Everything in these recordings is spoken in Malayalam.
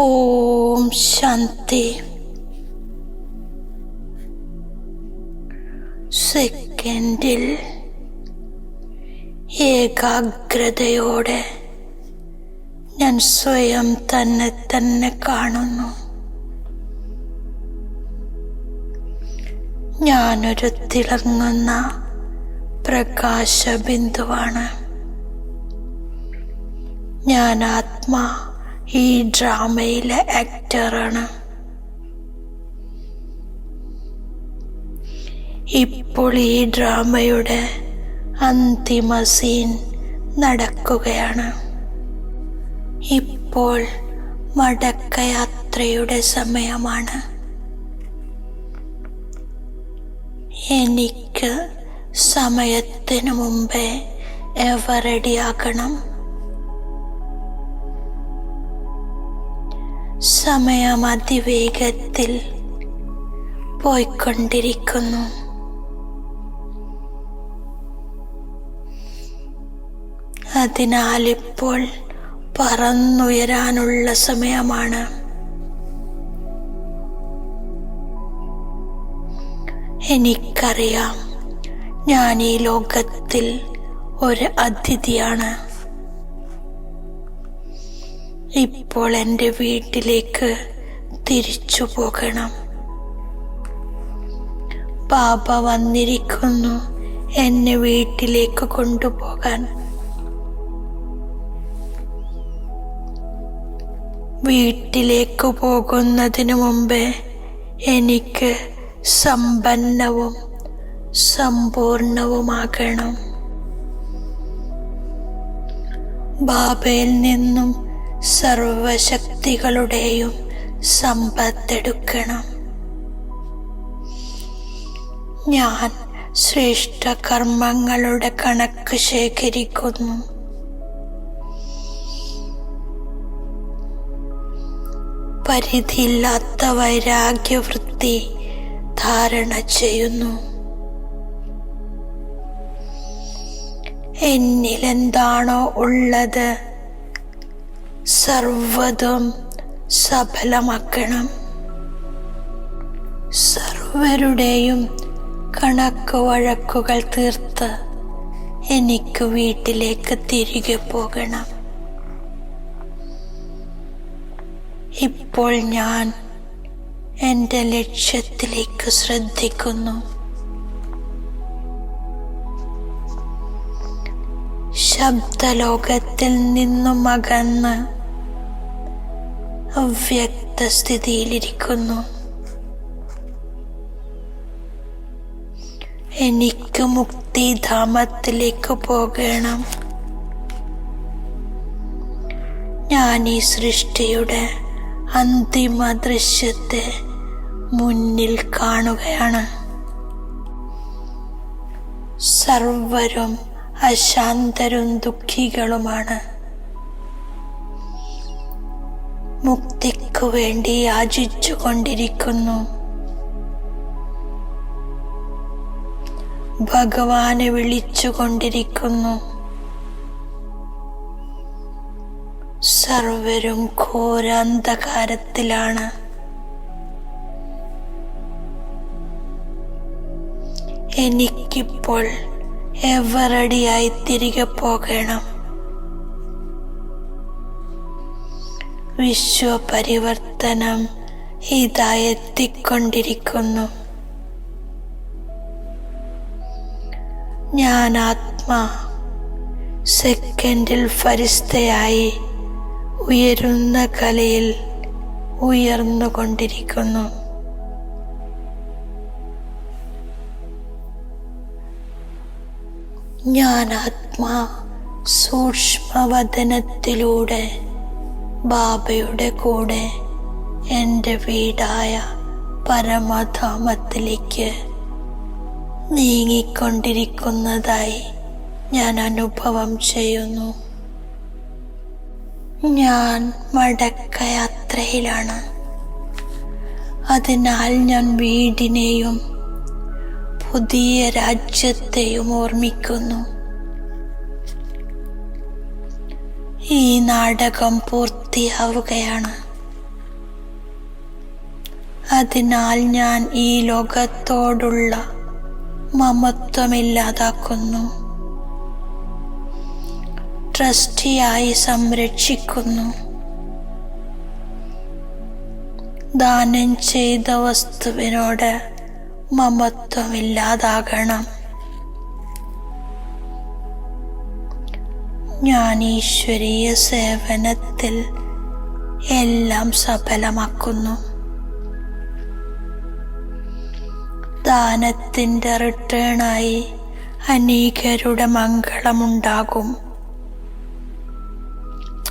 ഓം ശാന്തി. സെക്കൻഡിൽ ഏകാഗ്രതയോടെ ഞാൻ സ്വയം തന്നെ തന്നെ കാണുന്നു. ഞാനൊരു തിളങ്ങുന്ന പ്രകാശബിന്ദുവാണ്. ഞാൻ ആത്മാ ഈ ഡ്രാമയിലെ ആക്ടറാണ്. ഇപ്പോൾ ഈ ഡ്രാമയുടെ അന്തിമ സീൻ നടക്കുകയാണ്. ഇപ്പോൾ മടക്കയാത്രയുടെ സമയമാണ്. എനിക്ക് സമയത്തിന് മുമ്പേ എവ റെഡിയാക്കണം സമയം അതിവേഗത്തിൽ പോയിക്കൊണ്ടിരിക്കുന്നു. അതിനാൽ ഇപ്പോൾ പറന്നുയരാനുള്ള സമയമാണ്. എനിക്കറിയാം ഞാൻ ഈ ലോകത്തിൽ ഒരു അതിഥിയാണ്. ഇപ്പോൾ എന്റെ വീട്ടിലേക്ക് തിരിച്ചു പോകണം. ബാബ വന്നിരിക്കുന്നു എന്നെ വീട്ടിലേക്ക് കൊണ്ടുപോകാൻ. വീട്ടിലേക്ക് പോകുന്നതിന് മുമ്പേ എനിക്ക് സമ്പന്നവും സമ്പൂർണവുമാകണം. ബാബയിൽ നിന്നും സർവശക്തികളുടെയും സമ്പത്തെടുക്കണം. ഞാൻ ശ്രേഷ്ഠ കർമ്മങ്ങളുടെ കണക്ക് ശേഖരിക്കുന്നു. പരിധിയില്ലാത്ത വൈരാഗ്യവൃത്തി ധാരണ ചെയ്യുന്നു. എന്നിൽ എന്താണോ ഉള്ളത് സർവതും സഫലമാക്കണം. സർവരുടെയും കണക്ക് വഴക്കുകൾ തീർത്ത് എനിക്ക് വീട്ടിലേക്ക് തിരികെ പോകണം. ഇപ്പോൾ ഞാൻ എന്റെ ലക്ഷ്യത്തിലേക്ക് ശ്രദ്ധിക്കുന്നു. ശബ്ദലോകത്തിൽ നിന്നും അകന്ന് അവ്യക്ത സ്ഥിതിയിലിരിക്കുന്നു എനിക്ക് മുക്തിധാമത്തിലേക്ക് പോകണം. ഞാൻ ഈ സൃഷ്ടിയുടെ അന്തിമ ദൃശ്യത്തെ മുന്നിൽ കാണുകയാണ്. സർവരും അശാന്തരും ദുഃഖികളുമാണ്. മുക്തിക്കു വേണ്ടി യാചിച്ചു കൊണ്ടിരിക്കുന്നു ഭഗവാനെ വിളിച്ചുകൊണ്ടിരിക്കുന്നു. സർവരും ഘോര അന്ധകാരത്തിലാണ് എനിക്കിപ്പോൾ എവറടിയായി തിരികെ പോകണം. വിശ്വപരിവർത്തനം ഇതാ എത്തിക്കൊണ്ടിരിക്കുന്നു. ഞാൻ ആത്മാ സെക്കൻഡിൽ ഫരിസ്തയായി ഉയരുന്ന കലയിൽ ഉയർന്നുകൊണ്ടിരിക്കുന്നു. ഞാൻ ആത്മാ സൂക്ഷ്മവദനത്തിലൂടെ ബാബയുടെ കൂടെ എന്റെ വീടായ പരമധാമത്തിലേക്ക് നീങ്ങിക്കൊണ്ടിരിക്കുന്നതായി ഞാൻ അനുഭവം ചെയ്യുന്നു. ഞാൻ മടക്കയാത്രയിലാണ് അതിനാൽ ഞാൻ വീടിനെയും പുതിയ രാജ്യത്തെയും ഓർമ്മിക്കുന്നു. ഈ നാടകം പൂർത്തിയാവുകയാണ്. അതിനാൽ ഞാൻ ഈ ലോകത്തോടുള്ള മമത്വമില്ലാതാക്കുന്നു ട്രസ്റ്റിയായി സംരക്ഷിക്കുന്നു. ദാനം ചെയ്ത വസ്തുവിനോട് മമത്വമില്ലാതാകണം ഞാൻ സേവനത്തിൽ എല്ലാം സഫലമാക്കുന്നു. ദാനത്തിന്റെ റിട്ടേണായി അനേകരുടെ മംഗളമുണ്ടാകും.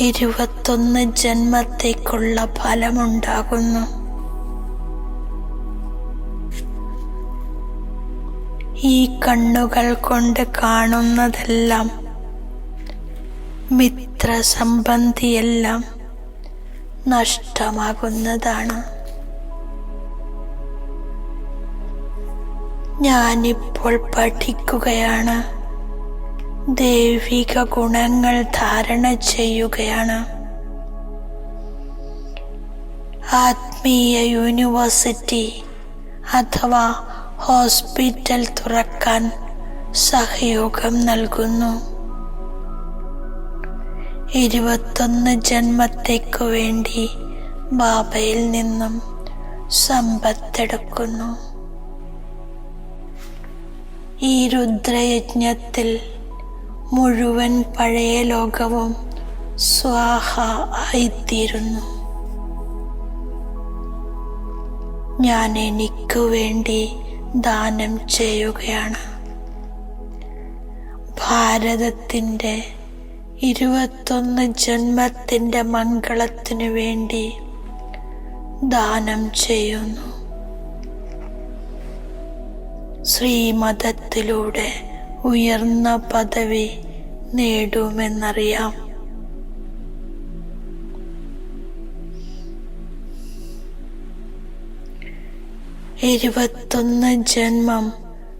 ഇരുപത്തൊന്ന് ജന്മത്തേക്കുള്ള ഫലമുണ്ടാകുന്നു. ഈ കണ്ണുകൾ കൊണ്ട് കാണുന്നതെല്ലാം മിത്രസംബന്ധിയെല്ലാം നഷ്ടമാകുന്നതാണ്. ഞാനിപ്പോൾ പഠിക്കുകയാണ്. ദൈവിക ഗുണങ്ങൾ ധാരണ ചെയ്യുകയാണ്. ആത്മീയ യൂണിവേഴ്സിറ്റി അഥവാ ഹോസ്പിറ്റൽ തുറക്കാൻ സഹയോഗം നൽകുന്നു. ഇരുപത്തൊന്ന് ജന്മത്തേക്കു വേണ്ടി ബാബയിൽ നിന്നും സമ്പത്തെടുക്കുന്നു. ഈ രുദ്രയജ്ഞത്തിൽ മുഴുവൻ പഴയ ലോകവും സ്വാഹ ആയിത്തീരുന്നു. ഞാൻ എനിക്ക് വേണ്ടി ദാനം ചെയ്യുകയാണ്. ഭാരതത്തിന്റെ ഇരുപത്തൊന്ന് ജന്മത്തിന്റെ മംഗളത്തിനു വേണ്ടി ദാനം ചെയ്യുന്നു. ശ്രീമതത്തിലൂടെ ഉയർന്ന പദവി നേടുമെന്നറിയാം. ഇരുപത്തൊന്ന് ജന്മം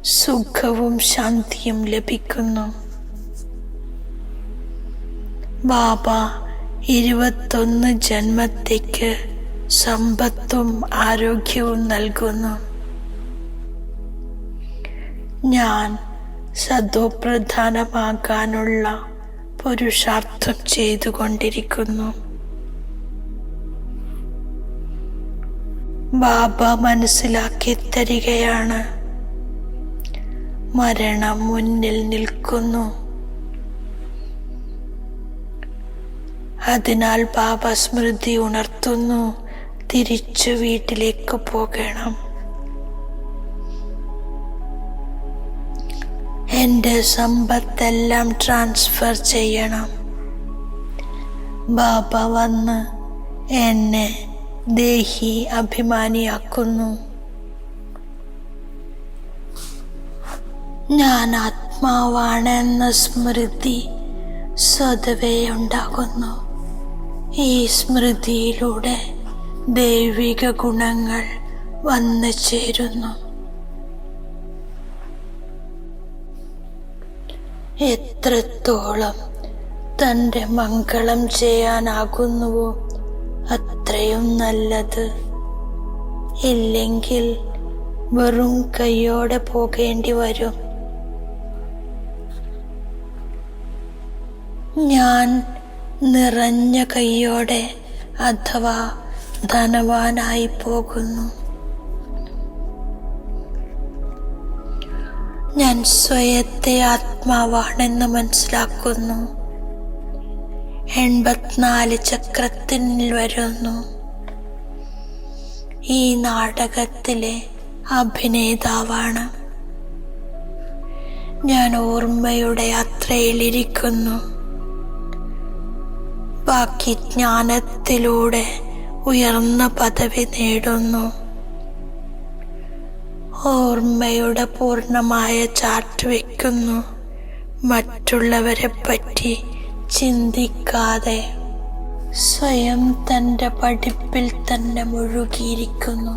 സുഖവും ശാന്തിയും ലഭിക്കുന്നു. ബാബ ഇരുപത്തൊന്ന് ജന്മത്തേക്ക് സമ്പത്തും ആരോഗ്യവും നൽകുന്നു. ഞാൻ സദോപ്രധാനമാകാനുള്ള പുരുഷാർത്ഥം ചെയ്തുകൊണ്ടിരിക്കുന്നു. ബാബ മനസ്സിലാക്കി തരികയാണ്. മരണം മുന്നിൽ നിൽക്കുന്നു. അതിനാൽ പാപസ്മൃതി സ്മൃതി ഉണർത്തുന്നു. തിരിച്ചു വീട്ടിലേക്ക് പോകണം. എന്റെ സമ്പത്തെല്ലാം ട്രാൻസ്ഫർ ചെയ്യണം. ബാബ വന്ന് എന്നെ ദേഹി അഭിമാനിയാക്കുന്നു. ഞാൻ ആത്മാവാണെന്ന സ്മൃതി സ്വതവേ ഉണ്ടാകുന്നു. ഈ സ്മൃതിയിലൂടെ ദൈവിക ഗുണങ്ങൾ വന്നു ചേരുന്നു. എത്രത്തോളം തന്റെ മംഗളം ചെയ്യാനാകുന്നുവോ അത്രയും നല്ലത്. ഇല്ലെങ്കിൽ വെറും കൈയോടെ പോകേണ്ടി വരും. ഞാൻ നിറഞ്ഞ കൈയോടെ അഥവാ ധനവാനായി പോകുന്നു. ഞാൻ സ്വയത്തെ ആത്മാവാണെന്ന് മനസ്സിലാക്കുന്നു. എൺപത്തിനാല് ചക്രത്തിനിൽ വരുന്നു. ഈ നാടകത്തിലെ അഭിനേതാവാണ്. ഞാൻ ഓർമ്മയുടെ യാത്രയിലിരിക്കുന്നു. ബാക്കി ജ്ഞാനത്തിലൂടെ ഉയർന്ന പദവി നേടുന്നു. ഓർമ്മയുടെ പൂർണമായ ചാർട്ട് വയ്ക്കുന്നു മറ്റുള്ളവരെ പറ്റി ചിന്തിക്കാതെ സ്വയം തന്റെ പഠിപ്പിൽ തന്നെ മുഴുകിയിരിക്കുന്നു.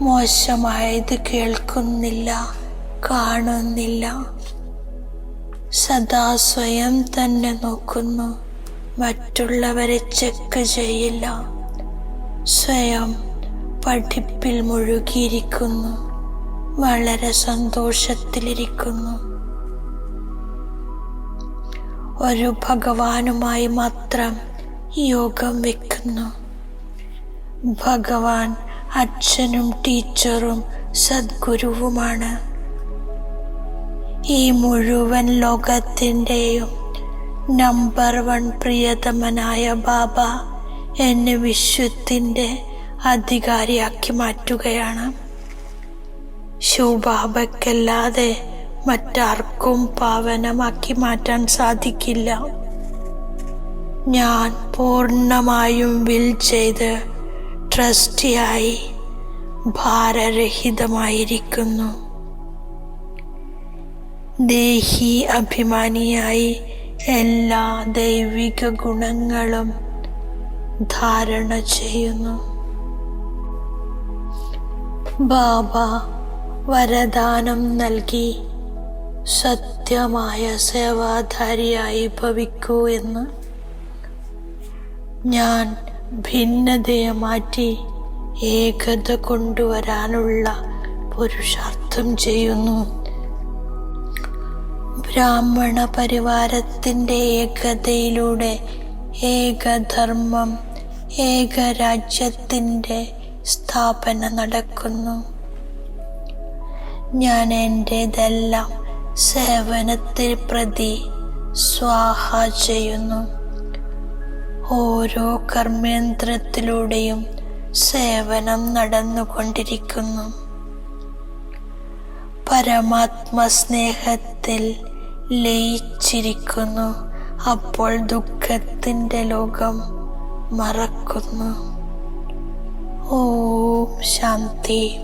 മോശമായത് കേൾക്കുന്നില്ല കാണുന്നില്ല. സദാ സ്വയം തന്നെ നോക്കുന്നു. മറ്റുള്ളവരെ ചെക്ക് ചെയ്യില്ല. സ്വയം പഠിപ്പിൽ മുഴുകിയിരിക്കുന്നു. വളരെ സന്തോഷത്തിലിരിക്കുന്നു. ഒരു ഭഗവാനുമായി മാത്രം യോഗം വെക്കുന്നു. ഭഗവാൻ അച്ഛനും ടീച്ചറും സദ്ഗുരുവുമാണ്. ഈ മുഴുവൻ ലോകത്തിന്റെയും നമ്പർ വൺ പ്രിയതമനായ ബാബ എന്നെ വിശ്വത്തിന്റെ അധികാരിയാക്കി മാറ്റുകയാണ്. ശിവബാബയ്ക്കല്ലാതെ മറ്റാർക്കും പാവനമാക്കി മാറ്റാൻ സാധിക്കില്ല. ഞാൻ പൂർണമായും വിൽ ചെയ്ത് ട്രസ്റ്റിയായി ഭാരരഹിതമായിരിക്കുന്നു. ദേഹി അഭിമാനിയായി എല്ലാ ദൈവിക ഗുണങ്ങളും ധാരണ ചെയ്യുന്നു. ബാബ വരദാനം നൽകി സത്യമായ സേവാധാരിയായി ഭവിക്കൂ എന്ന് ഞാൻ ഭിന്നതയെ മാറ്റി ഏകത കൊണ്ടുവരാനുള്ള പുരുഷാർത്ഥം ചെയ്യുന്നു. ബ്രാഹ്മണ പരിവാരത്തിന്റെ ഏകതയിലൂടെ ഏകധർമ്മം ഏകരാജ്യത്തിന്റെ സ്ഥാപന നടക്കുന്നു. ഞാൻ എന്റെതെല്ലാം സേവനത്തിൽ പ്രതി സ്വാഹ ചെയ്യുന്നു. ഓരോ കർമ്മേന്ദ്രത്തിലൂടെയും സേവനം നടന്നുകൊണ്ടിരിക്കുന്നു. പരമാത്മ സ്നേഹത്തിൽ ലയിച്ചിരിക്കുന്നു. അപ്പോൾ ദുഃഖത്തിന്റെ ലോകം മറക്കുന്നു. ഓം ശാന്തി.